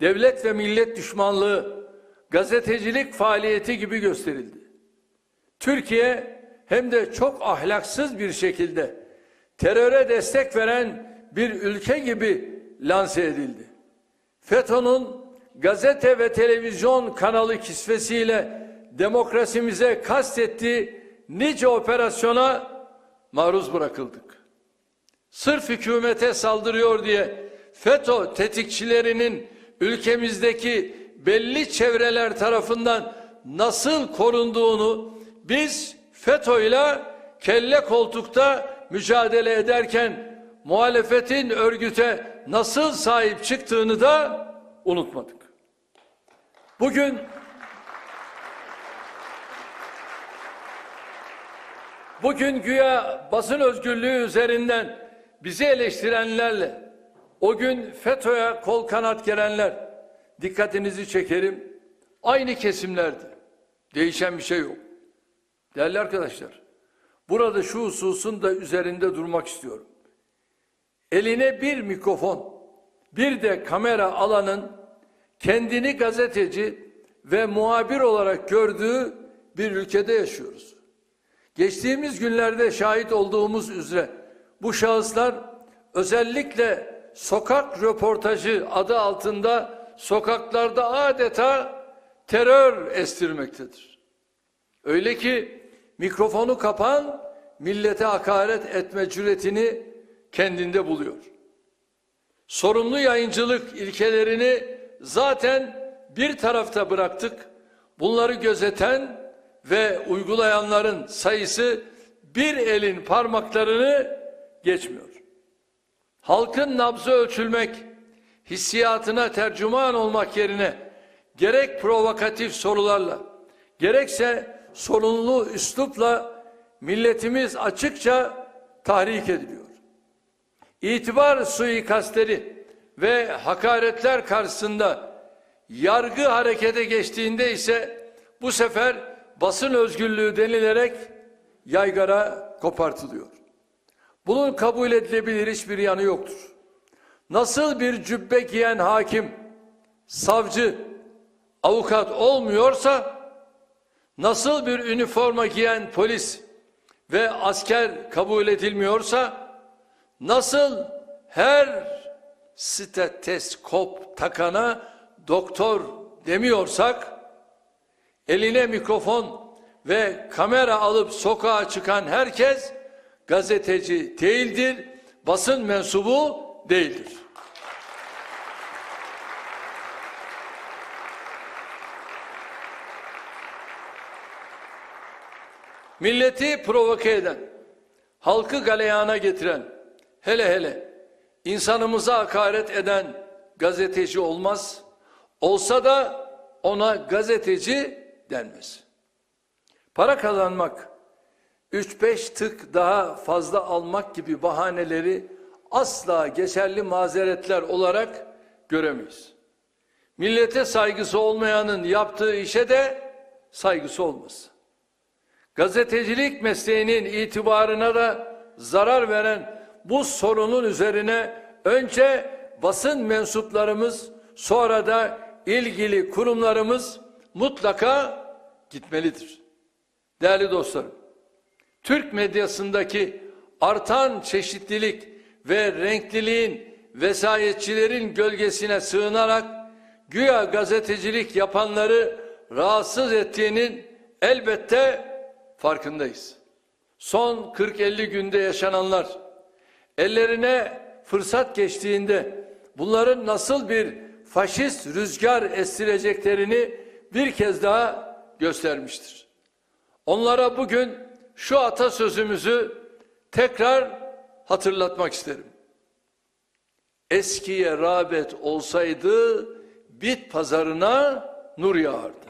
devlet ve millet düşmanlığı, gazetecilik faaliyeti gibi gösterildi. Türkiye hem de çok ahlaksız bir şekilde teröre destek veren bir ülke gibi lanse edildi. FETÖ'nün gazete ve televizyon kanalı kisvesiyle demokrasimize kastettiği nice operasyona maruz bırakıldık. Sırf hükümete saldırıyor diye FETÖ tetikçilerinin ülkemizdeki belli çevreler tarafından nasıl korunduğunu biz FETÖ ile kelle koltukta mücadele ederken muhalefetin örgüte nasıl sahip çıktığını da unutmadık. Bugün Bugün güya basın özgürlüğü üzerinden bizi eleştirenlerle o gün FETÖ'ye kol kanat gelenler dikkatinizi çekerim aynı kesimlerdi. Değişen bir şey yok. Değerli arkadaşlar burada şu hususun da üzerinde durmak istiyorum. Eline bir mikrofon bir de kamera alanın kendini gazeteci ve muhabir olarak gördüğü bir ülkede yaşıyoruz. Geçtiğimiz günlerde şahit olduğumuz üzere bu şahıslar özellikle sokak röportajı adı altında sokaklarda adeta terör estirmektedir. Öyle ki mikrofonu kapan millete hakaret etme cüretini kendinde buluyor. Sorumlu yayıncılık ilkelerini zaten bir tarafta bıraktık. Bunları gözeten ve uygulayanların sayısı bir elin parmaklarını geçmiyor. Halkın nabzı ölçülmek, hissiyatına tercüman olmak yerine gerek provokatif sorularla, gerekse sorunlu üslupla milletimiz açıkça tahrik ediliyor. İtibar suikastleri ve hakaretler karşısında yargı harekete geçtiğinde ise bu sefer basın özgürlüğü denilerek yaygara kopartılıyor. Bunun kabul edilebilir hiçbir yanı yoktur. Nasıl bir cübbe giyen hakim, savcı, avukat olmuyorsa, nasıl bir üniforma giyen polis ve asker kabul edilmiyorsa, nasıl her steteskop takana doktor demiyorsak, eline mikrofon ve kamera alıp sokağa çıkan herkes gazeteci değildir, basın mensubu değildir. Milleti provoke eden, halkı galeyana getiren, hele hele insanımıza hakaret eden gazeteci olmaz. Olsa da ona gazeteci denmez. Para kazanmak, 3-5 tık daha fazla almak gibi bahaneleri asla geçerli mazeretler olarak göremeyiz. Millete saygısı olmayanın yaptığı işe de saygısı olmaz. Gazetecilik mesleğinin itibarına da zarar veren bu sorunun üzerine önce basın mensuplarımız sonra da ilgili kurumlarımız mutlaka gitmelidir. Değerli dostlarım, Türk medyasındaki artan çeşitlilik ve renkliliğin vesayetçilerin gölgesine sığınarak güya gazetecilik yapanları rahatsız ettiğinin elbette farkındayız. Son 40-50 günde yaşananlar ellerine fırsat geçtiğinde bunların nasıl bir faşist rüzgar estireceklerini bir kez daha göstermiştir. Onlara bugün şu atasözümüzü tekrar hatırlatmak isterim. Eskiye rağbet olsaydı bit pazarına nur yağardı.